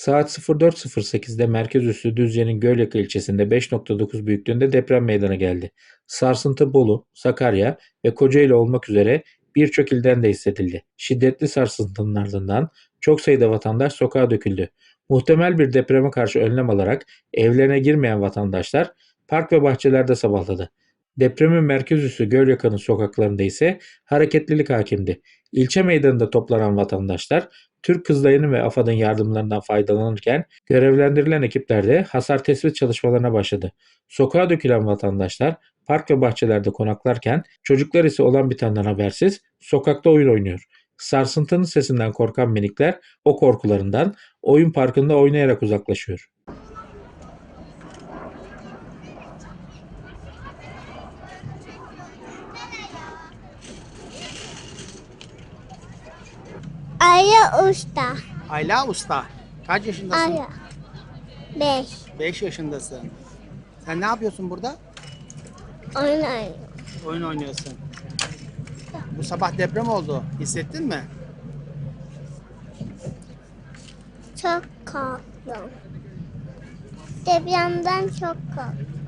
Saat 04.08'de merkez üssü Düzce'nin Gölyaka ilçesinde 5.9 büyüklüğünde deprem meydana geldi. Sarsıntı Bolu, Sakarya ve Kocaeli olmak üzere birçok ilden de hissedildi. Şiddetli sarsıntının ardından çok sayıda vatandaş sokağa döküldü. Muhtemel bir depreme karşı önlem alarak evlerine girmeyen vatandaşlar park ve bahçelerde sabahladı. Depremin merkez üssü Gölyaka'nın sokaklarında ise hareketlilik hakimdi. İlçe meydanında toplanan vatandaşlar Türk Kızılayı'nın ve AFAD'ın yardımlarından faydalanırken görevlendirilen ekipler de hasar tespit çalışmalarına başladı. Sokağa dökülen vatandaşlar park ve bahçelerde konaklarken çocuklar ise olan bitenden habersiz sokakta oyun oynuyor. Sarsıntının sesinden korkan minikler o korkularından oyun parkında oynayarak uzaklaşıyor. Aya Usta. Ayla Usta. Kaç yaşındasın? Aya. Beş. 5 yaşındasın. Sen ne yapıyorsun burada? Oynayın. Oyun oynuyorsun. Bu sabah deprem oldu. Hissettin mi? Çok korktum. Depremden çok korktum.